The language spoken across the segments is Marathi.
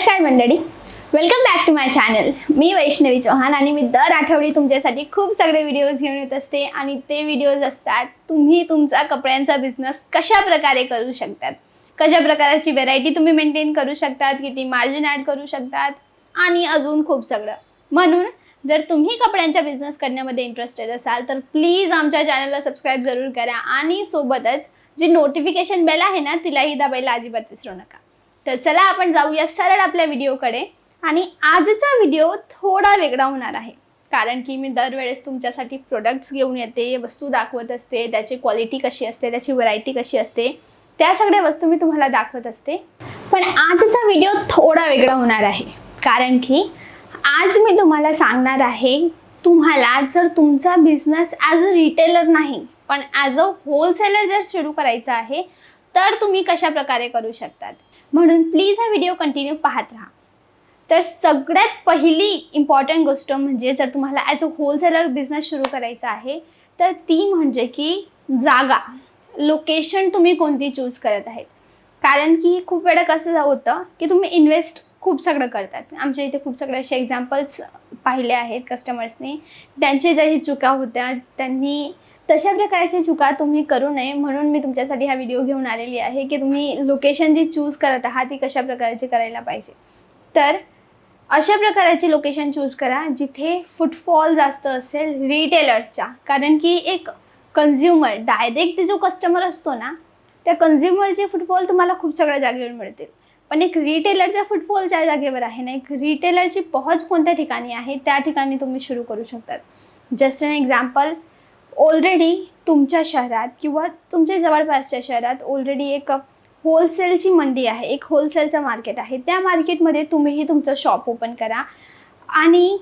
नमस्कार मंडळी. Welcome back to my channel मी वैष्णवी चौहान आणि मी दर आठवडी तुमच्यासाठी खूप सगळे व्हिडिओज घेऊन येत असते आणि ते व्हिडिओज असतात तुम्ही तुमचा कपड्यांचा बिझनेस कशा प्रकारे करू शकतात? कशा प्रकारची व्हेरायटी तुम्ही मेंटेन करू शकतात? किती मार्जिन ॲड करू शकतात? आणि अजून खूप सगळं. म्हणून जर तुम्ही कपड्यांचा बिझनेस करण्यामध्ये इंटरेस्टेड असाल तर प्लीज आमच्या चॅनलला सबस्क्राईब जरूर करा आणि सोबतच जी नोटिफिकेशन बेल आहे ना तिलाही दाबायला अजिबात विसरू नका. तर चला आपण जाऊया सरळ आपल्या व्हिडिओकडे. आणि आजचा व्हिडिओ थोडा वेगळा होणार आहे. कारण की मी दरवेळेस तुमच्यासाठी प्रोडक्ट्स घेऊन येते वस्तू दाखवत असते त्याची क्वालिटी कशी असते त्याची व्हरायटी कशी असते त्या सगळ्या वस्तू मी तुम्हाला दाखवत असते. पण आजचा व्हिडिओ थोडा वेगळा होणार आहे. कारण की आज मी तुम्हाला सांगणार आहे तुम्हाला जर तुमचा बिझनेस ॲज अ रिटेलर नाही पण ॲज अ होलसेलर जर सुरू करायचा आहे तर तुम्ही कशा प्रकारे करू शकतात? म्हणून प्लीज हा व्हिडिओ कंटिन्यू पाहत राहा. तर सगळ्यात पहिली इम्पॉर्टंट गोष्ट म्हणजे जर तुम्हाला ॲज अ होलसेलर बिझनेस सुरू करायचा आहे तर ती म्हणजे की जागा. लोकेशन तुम्ही कोणती चूज करत आहेत. कारण की खूप वेळा कसं होतं की तुम्ही इन्व्हेस्ट खूप सगळं करतात. आमच्या इथे खूप सगळे असे एक्झाम्पल्स पाहिले आहेत कस्टमर्सनी त्यांचे ज्या चुका होत्या त्यांनी तशा प्रकारची चुका तुम्ही करू नये. म्हणून मी तुमच्यासाठी हा व्हिडिओ घेऊन आलेली आहे की तुम्ही लोकेशन जी चूज करत आहात ती कशा प्रकारची करायला पाहिजे. तर अशा प्रकारची लोकेशन चूज करा जिथे फुटफॉल जास्त असेल रिटेलर्सच्या कारण की एक कन्झ्युमर डायरेक्ट जो कस्टमर असतो ना त्या कन्झ्युमरचे फुटफॉल तुम्हाला खूप सगळ्या जागेवर मिळतील. पण एक रिटेलरच्या फुटफॉल ज्या जागेवर आहे ना एक रिटेलरची पहोच कोणत्या ठिकाणी आहे त्या ठिकाणी तुम्ही सुरू करू शकतात. जस्ट अन एक्झाम्पल ऑलरेडी तुमच्या शहरात किंवा तुमच्या जवळपासच्या शहरात ऑलरेडी एक होलसेलची मंडी आहे एक होलसेलचं मार्केट आहे. त्या मार्केटमध्ये तुम्हीही तुमचं शॉप ओपन करा. आणि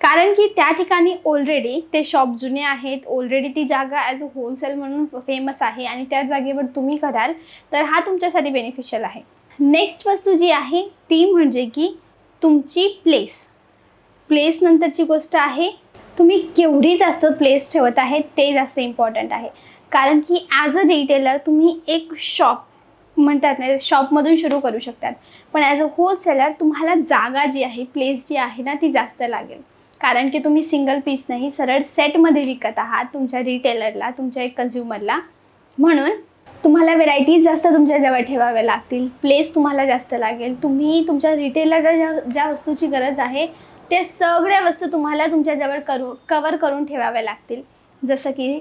कारण की त्या ठिकाणी ऑलरेडी ते शॉप जुने आहेत ऑलरेडी ती जागा ॲज अ होलसेल म्हणून फेमस आहे आणि त्या जागेवर तुम्ही कराल तर हा तुमच्यासाठी बेनिफिशियल आहे. नेक्स्ट वस्तू जी आहे ती म्हणजे की तुमची प्लेस प्लेसनंतरची गोष्ट आहे तुम्ही केवढी जास्त प्लेस ठेवत आहे ते जास्त इम्पॉर्टंट आहे. कारण की ॲज अ रिटेलर तुम्ही एक शॉप म्हणतात ना शॉपमधून सुरू करू शकतात. पण ॲज अ होलसेलर तुम्हाला जागा जी आहे प्लेस जी आहे ना ती जास्त लागेल. कारण की तुम्ही सिंगल पीस नाही सरळ सेटमध्ये विकत आहात तुमच्या रिटेलरला तुमच्या एक कन्झ्युमरला म्हणून तुम्हाला व्हेरायटीज जास्त तुमच्याजवळ ठेवाव्या लागतील. प्लेस तुम्हाला जास्त लागेल. तुम्ही तुमच्या रिटेलरला ज्या ज्या वस्तूची गरज आहे ते सगळ्या वस्तू तुम्हाला तुमच्याजवळ करू कवर करून ठेवाव्या लागतील. जसं की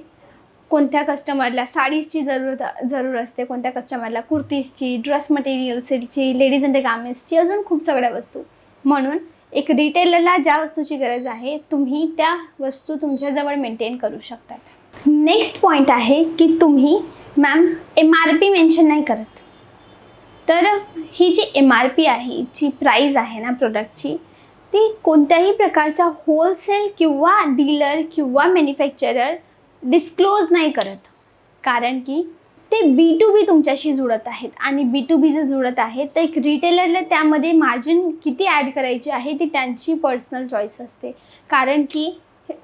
कोणत्या कस्टमरला साडीजची जरूरत जरूर असते कोणत्या कस्टमरला कुर्तीजची ड्रेस मटेरियल्सची लेडीज अँड गार्मेंट्सची अजून खूप सगळ्या वस्तू. म्हणून एक रिटेलरला ज्या वस्तूची गरज आहे तुम्ही त्या वस्तू तुमच्याजवळ मेंटेन करू शकतात. नेक्स्ट पॉईंट आहे की तुम्ही ma'am M R P mention नाही करत. तर ही जी एम आर पी आहे जी प्राईज आहे ना प्रोडक्टची ती कोणत्याही प्रकारचा होलसेल किंवा डीलर किंवा मॅन्युफॅक्चरर डिस्क्लोज नाही करत. कारण की ते बी टू बी तुमच्याशी जुळत आहेत आणि बी टू बी जर जुळत आहेत तर एक रिटेलरला त्यामध्ये मार्जिन किती ॲड करायची आहे ती त्यांची पर्सनल चॉईस असते. कारण की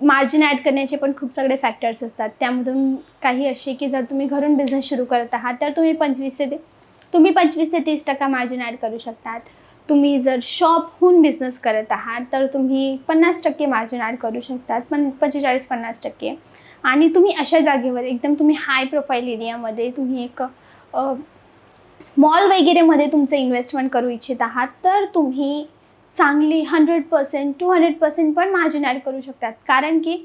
मार्जिन ॲड करण्याचे पण खूप सगळे फॅक्टर्स असतात. त्यामधून काही असे की जर तुम्ही घरून बिझनेस सुरू करत आहात तर तुम्ही पंचवीस ते तुम्ही पंचवीस ते तीस टक्का मार्जिन ॲड करू शकतात. तुम्ही जर शॉपहून बिझनेस करत आहात तर तुम्ही पन्नास टक्के मार्जिन ॲड करू शकतात. पण पंचेचाळीस पन्नास टक्के. आणि तुम्ही अशा जागेवर एकदम तुम्ही हाय प्रोफाईल एरियामध्ये तुम्ही एक मॉल वगैरेमध्ये तुमचं इन्व्हेस्टमेंट करू इच्छित आहात तर तुम्ही चांगली hundred percent two hundred percent पण मार्जिन ॲड करू शकतात. कारण की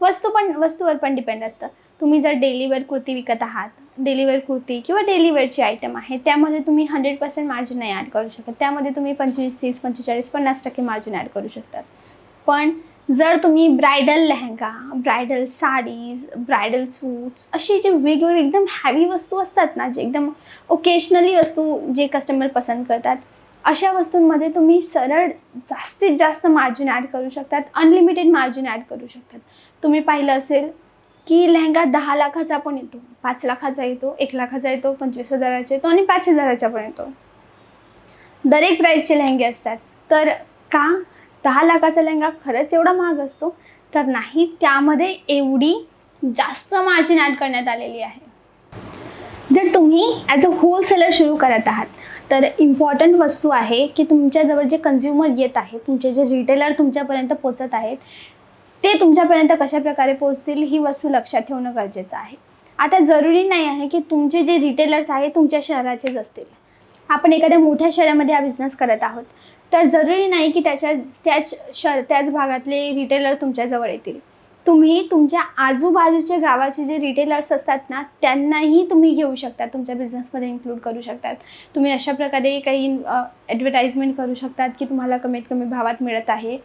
वस्तू पण वस्तूवर पण डिपेंड असतं. तुम्ही जर डेलीवेअर कुर्ती विकत आहात डेलीवेअर कुर्ती किंवा डेलीवेअरची आयटम आहे त्यामध्ये तुम्ही हंड्रेड पर्सेंट मार्जिन नाही ॲड करू शकत. त्यामध्ये तुम्ही पंचवीस तीस पंचेचाळीस पन्नास टक्के मार्जिन ॲड करू शकतात. पण जर तुम्ही bridal lehenga bridal saris bridal suits अशी जे वेगवेगळे एकदम हॅवी वस्तू असतात ना जे एकदम ओकेशनली वस्तू जे कस्टमर पसंत करतात अशा वस्तूंमध्ये तुम्ही सरळ जास्तीत जास्त मार्जिन ॲड करू शकतात. अनलिमिटेड मार्जिन ॲड करू शकतात. तुम्ही पाहिलं असेल की लेहंगा दहा लाखाचा पण येतो पाच लाखाचा येतो एक लाखाचा येतो पंचवीस हजाराचा येतो आणि पाच हजाराचा पण येतो. दरेक प्राईसचे लेहंगे असतात. तर का दहा लाखाचा लेहंगा खरंच एवढा महाग असतो? तर नाही त्यामध्ये एवढी जास्त मार्जिन ॲड करण्यात आलेली आहे. जर तुम्ही ॲज अ होलसेलर सुरू करत आहात तर इम्पॉर्टंट वस्तू आहे की तुमच्याजवळ जे कन्झ्युमर येत आहे तुमचे जे रिटेलर तुमच्यापर्यंत पोचत आहेत ते तुमच्यापर्यंत कशा प्रकारे पोहोचतील ही वस्तू लक्षात ठेवणं गरजेचं आहे. आता जरुरी नाही आहे की तुमचे जे रिटेलर्स आहे तुमच्या शहराचेच असतील. आपण एखाद्या मोठ्या शहरामध्ये हा बिझनेस करत आहोत. तर जरुरी नाही की त्याच्या त्याच शहर त्याच भागातले रिटेलर तुमच्याजवळ येतील. तुम्ही तुमच्या आजूबाजूच्या गावाचे जे रिटेलर्स असतात ना त्यांनाही तुम्ही घेऊ शकता तुमच्या बिझनेसमध्ये इन्क्लूड करू शकतात. तुम्ही अशा प्रकारे काही ॲडव्हर्टाईजमेंट करू शकतात की तुम्हाला कमीत कमी भावात मिळत आहे.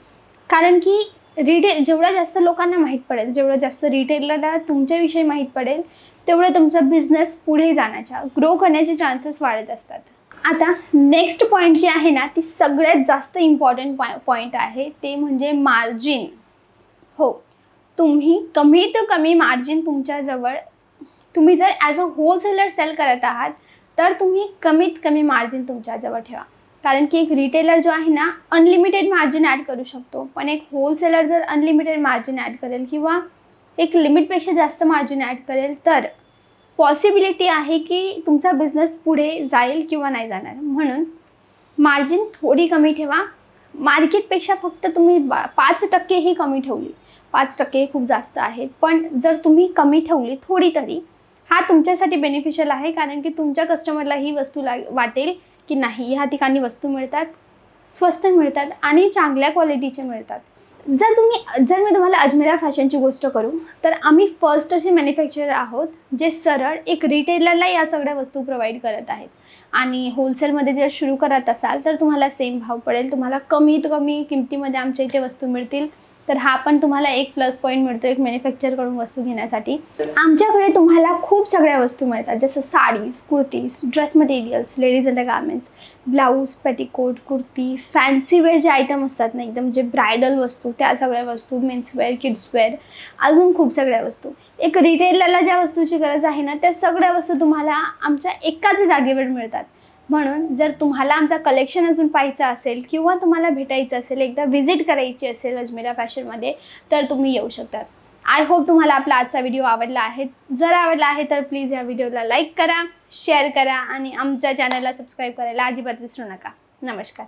कारण की रिटेल जेवढ्या जास्त लोकांना माहीत पडेल जेवढं जास्त रिटेलरला तुमच्याविषयी माहीत पडेल तेवढं तुमचा बिझनेस पुढे जाण्याच्या ग्रो करण्याचे चान्सेस वाढत असतात. आता नेक्स्ट पॉईंट जी आहे ना ती सगळ्यात जास्त इम्पॉर्टंट पॉईंट आहे ते म्हणजे मार्जिन हो तुम्ही कमीत कमी मार्जिन तुमच्याजवळ तुम्ही जर ॲज अ होलसेलर सेल करत आहात तर तुम्ही कमीत कमी मार्जिन तुमच्याजवळ ठेवा. कारण की एक रिटेलर जो आहे ना अनलिमिटेड मार्जिन ॲड करू शकतो. पण एक होलसेलर जर अनलिमिटेड मार्जिन ॲड करेल किंवा एक लिमिटपेक्षा जास्त मार्जिन ॲड करेल तर पॉसिबिलिटी आहे की तुमचा बिझनेस पुढे जाईल किंवा नाही जाणार. म्हणून मार्जिन थोडी कमी ठेवा. मार्केटपेक्षा फक्त तुम्ही बा पाच टक्के ही कमी ठेवली. पाच टक्के खूप जास्त आहेत पण जर तुम्ही कमी ठेवली थोडी तरी हा तुमच्यासाठी बेनिफिशियल आहे कारण की तुमच्या कस्टमरला ही वस्तू लाग वाटेल की नाही ह्या ठिकाणी वस्तू मिळतात स्वस्त मिळतात आणि चांगल्या क्वालिटीचे मिळतात. जर तुम्ही जर मी तुम्हाला अजमेरा फॅशनची गोष्ट करू तर आम्ही फर्स्ट असे मॅन्युफॅक्चरर आहोत जे सरळ एक रिटेलरला या सगळ्या वस्तू प्रोव्हाइड करत आहेत. आणि होलसेलमध्ये जर सुरू करत असाल तर तुम्हाला सेम भाव पडेल तुम्हाला कमीत कमी किमतीमध्ये आमच्या इथे वस्तू मिळतील. तर हा पण तुम्हाला एक प्लस पॉईंट मिळतो एक मॅन्युफॅक्चरकडून वस्तू घेण्यासाठी. आमच्याकडे तुम्हाला खूप सगळ्या वस्तू मिळतात जसं saris kurtis dress materials ladies and garments blouse petticoat kurti fancy wear जे आयटम असतात ना एकदम जे ब्रायडल वस्तू त्या सगळ्या वस्तू मेन्सवेअर किड्सवेअर अजून खूप सगळ्या वस्तू. एक रिटेलरला ज्या वस्तूची गरज आहे ना त्या सगळ्या वस्तू तुम्हाला आमच्या एकाच जागेवर मिळतात. म्हणून जर तुम्हाला आमचा कलेक्शन अजून पाहायचा असेल किंवा तुम्हाला भेटायचं असेल एकदा व्हिजिट करायची असेल अजमेरा फॅशनमध्ये तर तुम्ही येऊ शकतात. आय होप तुम्हाला आपला आजचा व्हिडिओ आवडला आहे. जर आवडला आहे तर प्लीज या व्हिडिओला लाईक करा शेअर करा आणि आमच्या चॅनलला सबस्क्राईब करायला अजिबात विसरू नका. नमस्कार.